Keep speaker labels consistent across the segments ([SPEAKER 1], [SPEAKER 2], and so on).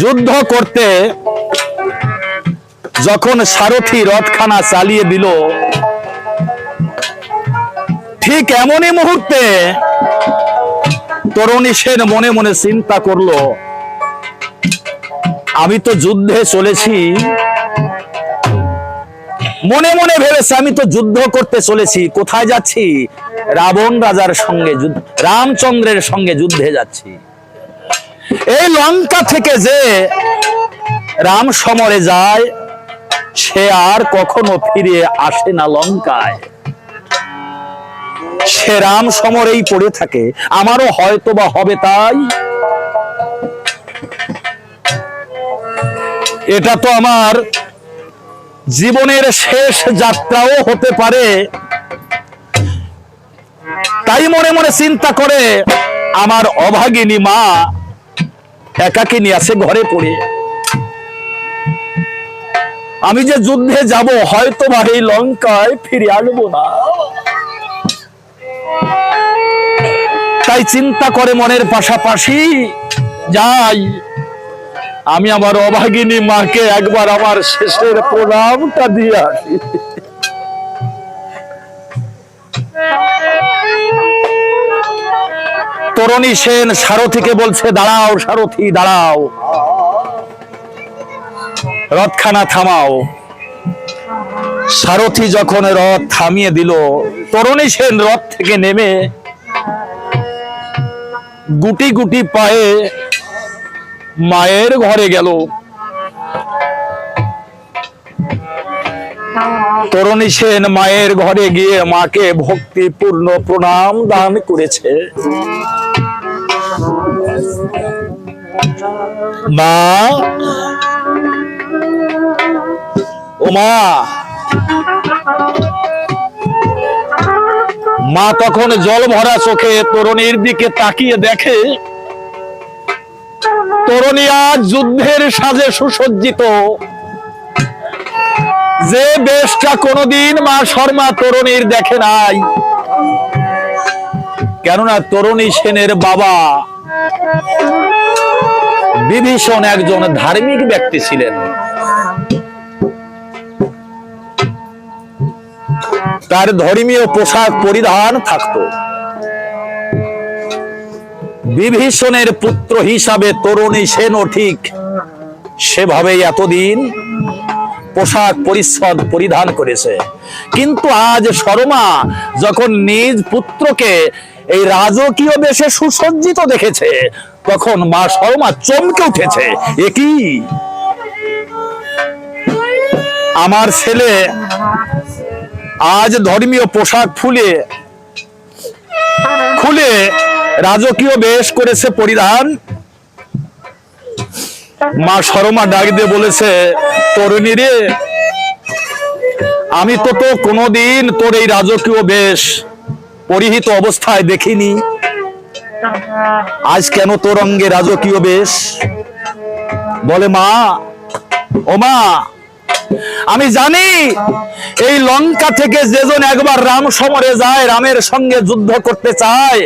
[SPEAKER 1] যুদ্ধ করতে যখন সারথি রথখানা চালিয়ে দিল, ঠিক এমনই মুহূর্তে তরুণী সেন মনে মনে চিন্তা করল, আমি তো যুদ্ধে চলেছি। মনে মনে ভেবেছে, আমি তো যুদ্ধ করতে চলেছি, কোথায় যাচ্ছি? রাবণ রাজার সঙ্গে রামচন্দ্রের সঙ্গে যুদ্ধে যাচ্ছি। এই লঙ্কা থেকে যে রাম সমরে যায়, সে আর কখনো ফিরে আসে না লঙ্কায়। সে রাম সমরেই পড়ে থাকে, আমারও হয়তো বা হবে তাই। এটা তো আমার জীবনের শেষ যাত্রাও হতে পারে। তাই মনে মনে চিন্তা করে, আমার অভাগিনী মা একাকিনী আছে ঘরে পড়ে। আমি যে যুদ্ধে যাব হয়তো বা এই লঙ্কায় ফিরে আসব না। তাই চিন্তা করে মনের পাশাপাশি যাই। আমি আমার অভাগিনী মাকে একবার আমার শেষের প্রণামটা দিয়ে আসি। তরণী সেন, সারথীকে বলছে, দাঁড়াও সারথী, দাঁড়াও। রথখানা থামাও। সারথী যখন রথ থামিয়ে দিল, তরণী সেন রথ থেকে নেমে গুটি গুটি পায়ে মায়ের ঘরে গেল। তরণী সেন মায়ের ঘরে গিয়ে মাকে ভক্তিপূর্ণ প্রণাম দান করেছে। মা? মা তখন জল ভরা চোখে তরুণীর দিকে তাকিয়ে দেখে, তরুণী আজ যুদ্ধের সাজে সুসজ্জিত। যে বেশটা কোনোদিন মা শর্মা তরুণীর দেখে নাই। কেননা তরুণী সেনের বাবা বিভীষণ একজন ধার্মিক ব্যক্তি ছিলেন। তার ধর্মীয় পোশাক পরিধান থাকতো। বিভীষণের পুত্র হিসাবে তরুণী সেনও ঠিক সেভাবেই এতদিন পোশাক পরিচ্ছদ পরিধান করেছে। কিন্তু আজ শর্মা যখন নিজ পুত্রকে এই রাজকীয় বেশে সুসজ্জিত দেখেছে। তখন মা শর্মা চমকে উঠেছে। একই আমার ছেলে আজ ধর্মীয় পোশাক ফুলে খুলে রাজকীয় বেশ করেছে পরিধান। মা শর্মা ডাক দিয়ে বলেছে, তরুণী রে, আমি তো তো কোনোদিন তোর এই রাজকীয় বেশ পরিহিত অবস্থায় দেখিনি। আজ কেন তোর অঙ্গে রাজকীয় বেশ? বলে, মা, ও মা, আমি জানি এই লঙ্কা থেকে যেজন একবার রাম সমরে যায়, রামের সঙ্গে যুদ্ধ করতে চায়।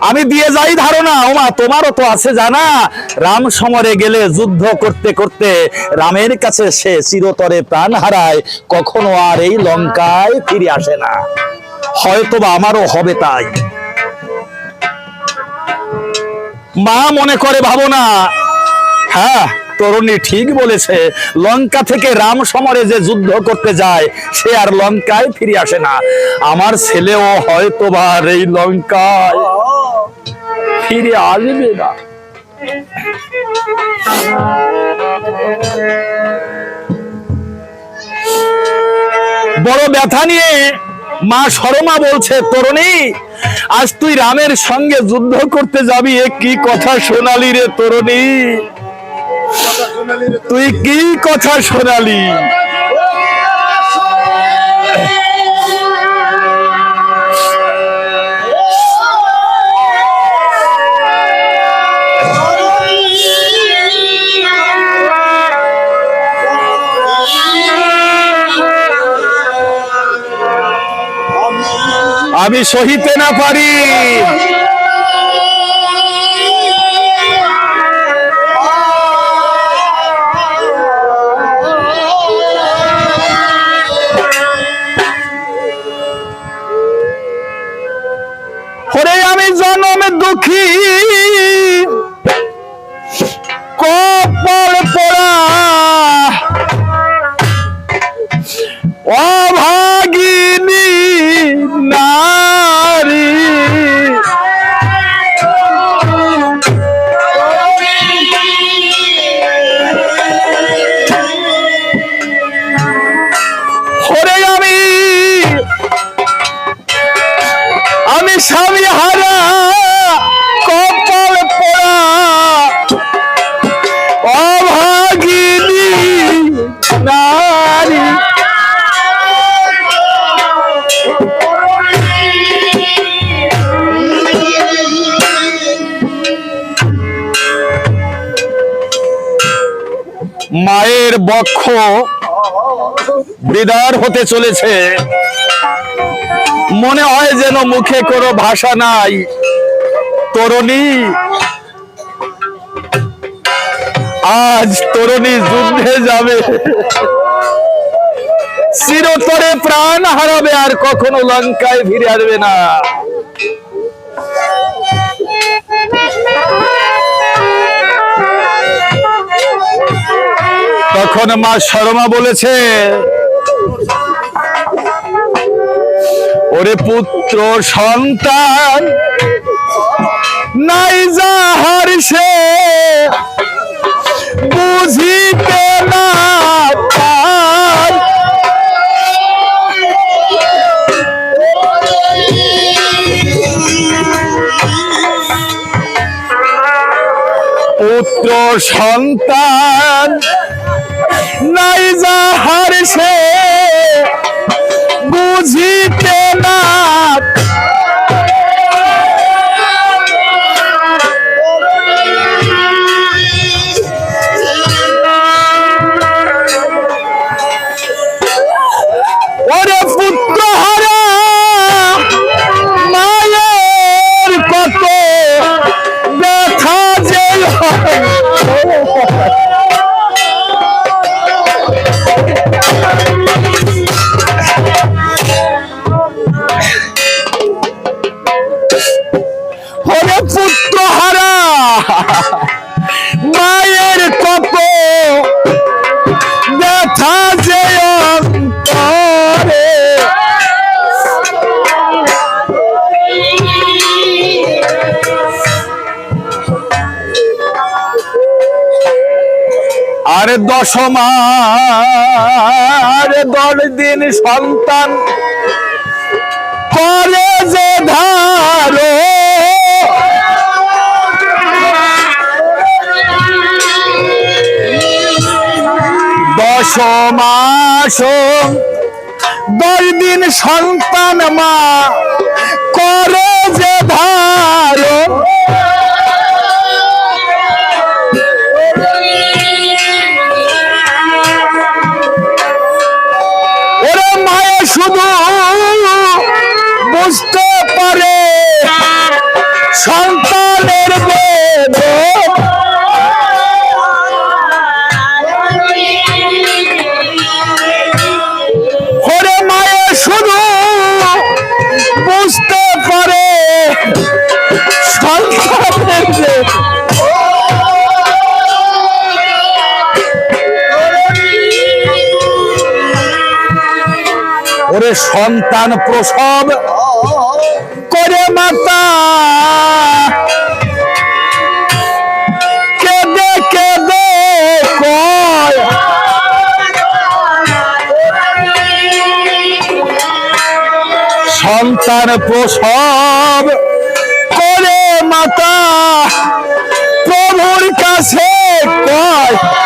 [SPEAKER 1] আমি দিয়ে যাই ধারণা। ওমা তোমারও তো আছে জানা। রাম সমরে গেলে যুদ্ধ করতে করতে রামের কাছে সে চিরতরে প্রাণ হারায়। কখনো আর এই লঙ্কায় ফিরে আসে না। হয়তোবা আমারও হবে তাই। মা মনে করে, ভাবনা হ্যাঁ তরুণী ঠিক বলেছে, লঙ্কা থেকে রাম সমরে যে যুদ্ধ করতে যায়, সে আর লঙ্কায় ফিরে আসে না। আমার ছেলেও হয়তো বা এই লঙ্কায় ফিরে আসবে না। বড় ব্যথা নিয়ে মা শর্মা বলছে, তরুণী, আজ তুই রামের সঙ্গে যুদ্ধ করতে যাবি, এ কি কথা শোনালি রে তরুণী? তুই কি কথা শোনালি আমি সহিতে না পারি। ওরে আমি জনমে দুঃখী। কপাল পড়া। অভাব মায়ের বক্ষ বিদার হতে চলেছে। মনে হয় যেন মুখে কোনো ভাষা নাই। তরুণী, আজ তরুণী যুদ্ধে যাবে। চিরতরে প্রাণ হারাবে আর কখনো লঙ্কায় ফিরে আসবে না। তখন মা শর্মা বলেছে ওরে পুত্র সন্তান নাই যাহার সে বুঝিতে না। পুত্র সন্তান যাহার দশমার দশ দিন সন্তান করে যে ধারো। দশ মাস দশ দিন সন্তান মা করে যে ধারো। সন্তান প্রসব করে মাতা। কেঁদে কেঁদে কয়। সন্তান প্রসব করে মাতা। প্রভুর কাছে কয়।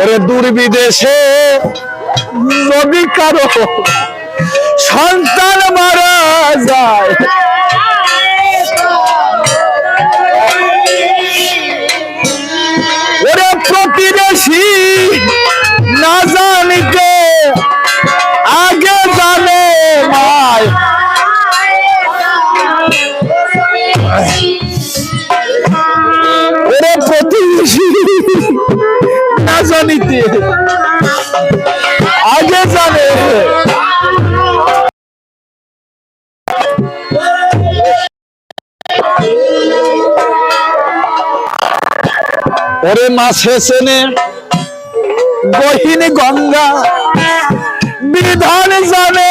[SPEAKER 1] ওরে দুর্বিদেশে যদি কারও সন্তান মারা যায় ওরে প্রতিবেশী না জানিতে আগে জানে ভাই। না জানিতে। আগে জানে। ওরে মাছে চেনে গহিন গঙ্গা বিধান জানে।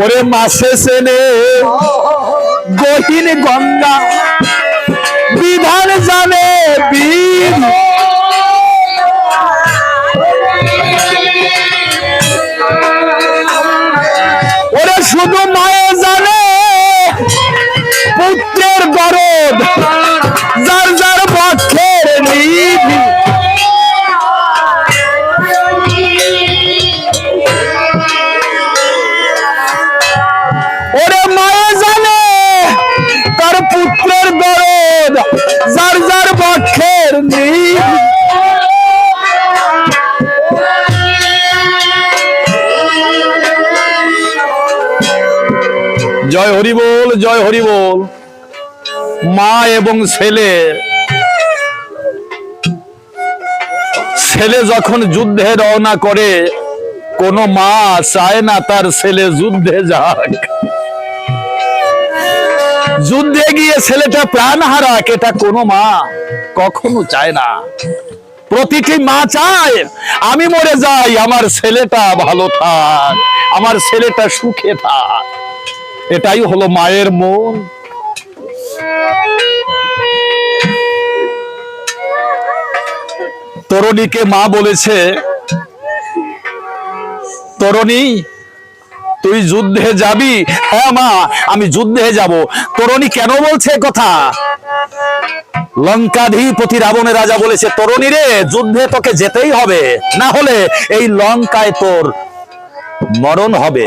[SPEAKER 1] ওরে মাসে সেনে গহিন গঙ্গা বিধান জানে বীর জয় হরি বল। মা এবং ছেলে। ছেলে যখন যুদ্ধে রওনা করে, কোন মা চায় না তার ছেলে যুদ্ধে যাক। যুদ্ধে গিয়ে ছেলেটা প্রাণ হারাক, এটা কোনো মা কখনো চায় না। প্রতিটি মা চায়, আমি মরে যাই, আমার ছেলেটা ভালো থাক, আমার ছেলেটা সুখে থাক। এটাই হলো মায়ের মন। তরুণীকে মা বলেছে, তরুণী, তুই যুদ্ধে যাবি? হ্যাঁ মা, আমি যুদ্ধে যাব। তরুণী কেন বলছে কথা? লঙ্কাধিপতি রাবণের রাজা বলেছে, তরুণী রে, যুদ্ধে তোকে যেতেই হবে। না হলে এই লঙ্কায় তোর মরণ হবে।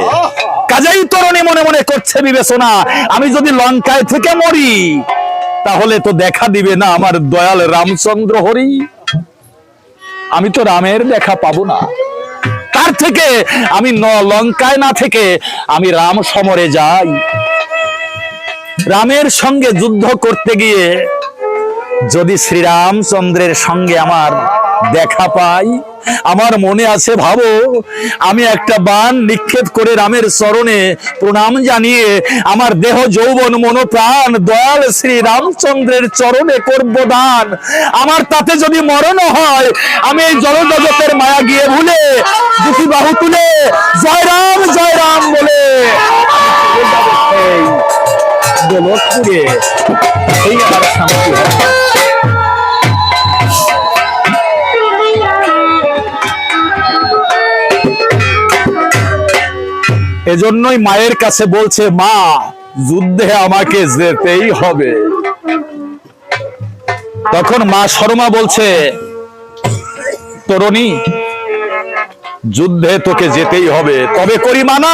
[SPEAKER 1] কাজেই তরণী মনে মনে করছে বিবেচনা। আমি যদি লঙ্কায় থেকে মরি, তাহলে তো দেখা দিবে না আমার দয়াল রামচন্দ্র হরি। আমি তো রামের দেখা পাবো না। তার থেকে আমি ন- লঙ্কায় না থেকে আমি রাম সমরে যাই। রামের সঙ্গে যুদ্ধ করতে গিয়ে যদি শ্রীরামচন্দ্রের সঙ্গে আমার দেখা পাই, আমার মনে আছে, ভাবো, আমি একটা বান নিক্ষেপ করে রামের চরণে প্রণাম জানিয়ে আমার দেহ যৌবন মনোপ্রাণ দয়াল শ্রী রামচন্দ্রের চরণে করব দান। আমার তাতে যদি মরণ হয়, আমি এই জগতের মায়া গিয়ে ভুলে, দুটি বাহু তুলে জয় রাম জয় রাম বলে গোলকপুরে এই আমার শান্তি এজন্যই মায়ের কাছে বলছে, মা, যুদ্ধে আমাকে যেতেই হবে। তখন মা শর্মা বলছে, তরুণী, যুদ্ধে তোকে যেতেই হবে। তবে করি মানা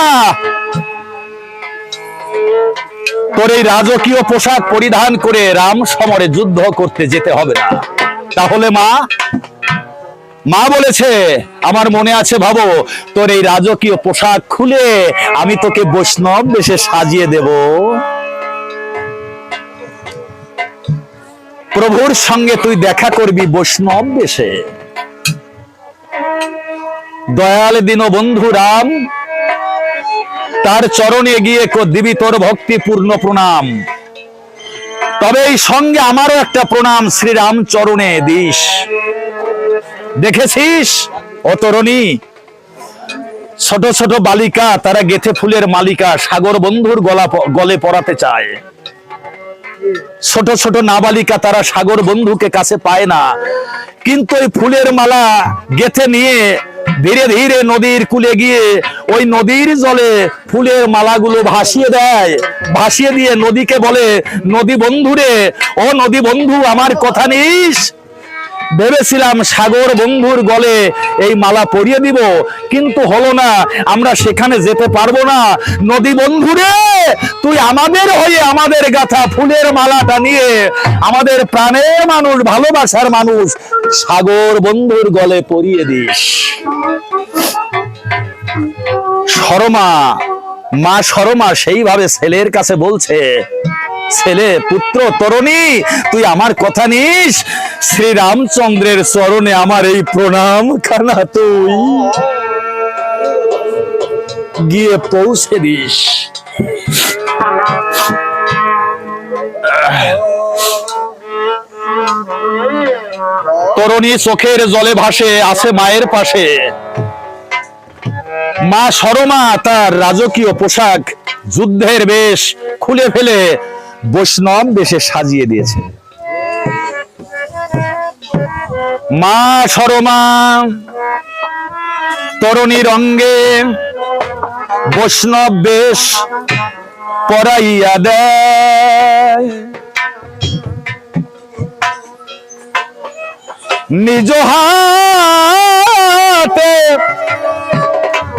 [SPEAKER 1] তোর এই রাজকীয় পোশাক পরিধান করে রাম সমরে যুদ্ধ করতে যেতে হবে না। তাহলে মা মা বলেছে, আমার মনে আছে ভাবো, তোর এই রাজকীয় পোশাক খুলে আমি তোকে বৈষ্ণব বেশে সাজিয়ে দেব। প্রভুর সঙ্গে তুই দেখা করবি বৈষ্ণব বেশে দয়াল দিন বন্ধু রাম তার চরণে গিয়ে দিবি তোর ভক্তিপূর্ণ প্রণাম। তবে এই সঙ্গে আমারও একটা প্রণাম, শ্রীরাম চরণে দিস। দেখেছিস? অতরণী, ছোট ছোট বালিকা, তারা গেথে ফুলের মালিকা, সাগর বন্ধুর গলা গলে পড়াতে চায়। ছোট ছোট নাবালিকা, তারা সাগর বন্ধুকে কাছে পায় না। কিন্তু ওই ফুলের মালা গেথে নিয়ে ধীরে ধীরে নদীর কুলে গিয়ে ওই নদীর জলে ফুলের মালাগুলো ভাসিয়ে দেয়। ভাসিয়ে দিয়ে নদীকে বলে, নদী বন্ধুরে, ও নদী বন্ধু, আমার কথা নিস। ভেবেছিলাম সাগর বন্ধুর গলে এই মালা পরিয়ে দিব, কিন্তু হলো না। আমরা সেখানে যেতে পারব না। নদী বন্ধুরে, তুই আমাদের হয়ে আমাদের গাথা ফুলের মালাটা নিয়ে আমাদের প্রাণের মানুষ, ভালোবাসার মানুষ সাগর বন্ধুর গলে পরিয়ে দিস। শর্মা, মা শর্মা সেইভাবে ছেলের কাছে বলছে ছেলে, পুত্র, তরুণী, তুই আমার কথা নিস? শ্রী রামচন্দ্রের চরণে আমার এই প্রণাম খানা তুই। গিয়ে পৌঁছে দিস। তরুণী চোখের জলে ভাসে, আছে মায়ের পাশে। মা সরমা তার রাজকীয় পোশাক, যুদ্ধের বেশ খুলে ফেলে বৈষ্ণব বেশে সাজিয়ে দিয়েছে। মা সরমা তরুণীর অঙ্গে বৈষ্ণব বেশ পরাইয়া দেয়। নিজ হাতে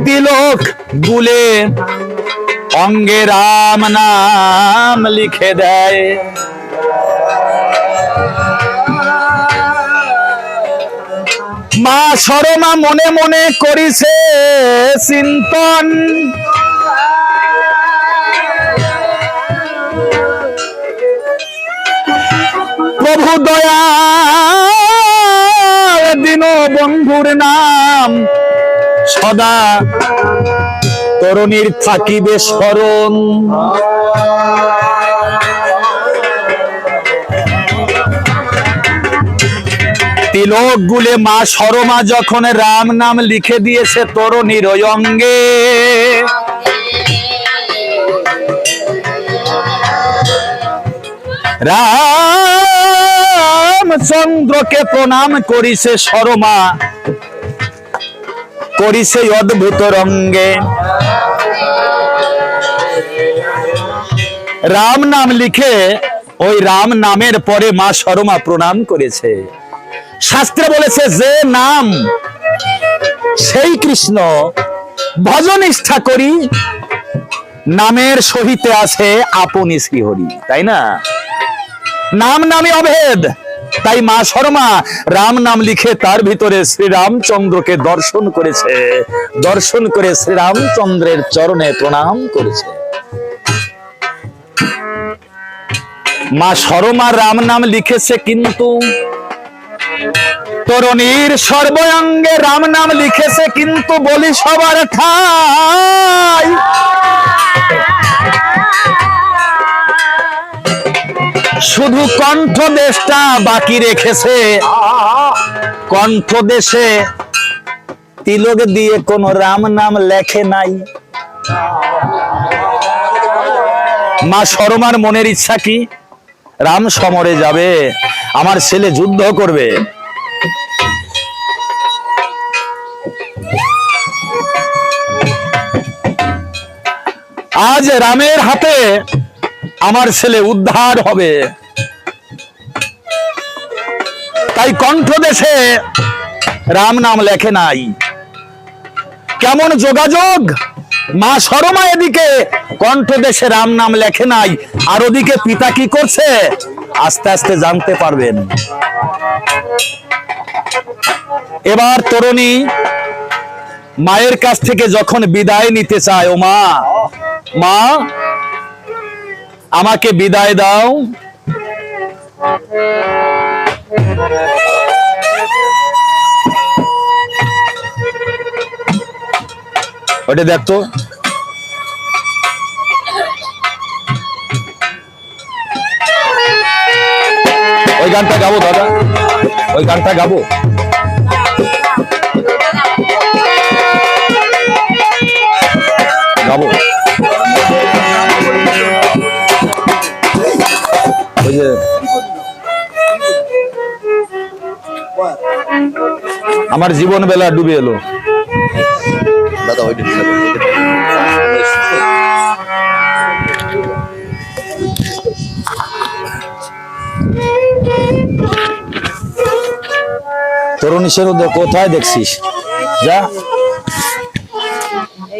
[SPEAKER 1] তিলক গুলে অঙ্গে রাম নাম লিখে দেয়। মা সরমা মনে মনে করিছে চিন্তন। প্রভু দয়া দিন বন্ধুর নাম সদা তরুণীর থাকিবে স্মরণ। তিলক গুলে মা সরমা যখন রাম নাম লিখে দিয়েছে তরুণীর অঙ্গে রামচন্দ্রকে প্রণাম করিছে সরমা করিছে অদ্ভুত রঙ্গে। রাম নাম লিখে ওই রাম নামের পরে মা সরমা প্রণাম করেছে। শাস্ত্রে বলেছে, যে নাম, সেই কৃষ্ণ ভজন ইষ্ঠা করি, নামের সহিতে আছে আপনি শ্রীহরি। তাই না? নাম নামে অভেদ, তাই মা শর্মা রাম নাম লিখে তার ভিতরে শ্রীরামচন্দ্রকে দর্শন করেছে। দর্শন করে শ্রীরামচন্দ্রের চরণে প্রণাম করেছে। মা শর্মা রাম নাম লিখেছে কিন্তু। তরুণীর সর্বঙ্গে রাম নাম লিখেছে কিন্তু বলি সবার ঠাই। শুধু কণ্ঠ দেশটা বাকি রেখেছে। কণ্ঠ দেশে তিলক দিয়ে কোন রাম নাম লেখে নাই। মা শর্মার মনের ইচ্ছা কি? রাম সমরে যাবে, আমার ছেলে যুদ্ধ করবে। আজ রামের হাতে আমার ছেলে উদ্ধার হবে। তাই কণ্ঠ দেশে রাম নাম লেখে নাই। কেমন যোগাযোগ? মা শরমা এদিকে কণ্ঠ দেশে রাম নাম লেখে নাই। আর ওদিকে পিতা কি করছে? আস্তে আস্তে জানতে পারবেন। এবার তরুণী মায়ের কাছ থেকে যখন বিদায় নিতে চায়, ও মা মা, আমাকে বিদায় দাও। ওটা দেখতো ওই গানটা গাবো, দাদা। ওই গানটা গাবো। গাবো। ওই আমার জীবন বেলা ডুবে এলো।
[SPEAKER 2] দাদা ওইটা আছে
[SPEAKER 1] তরুণী সেরুদ্দ কোথায় দেখছিস? যা।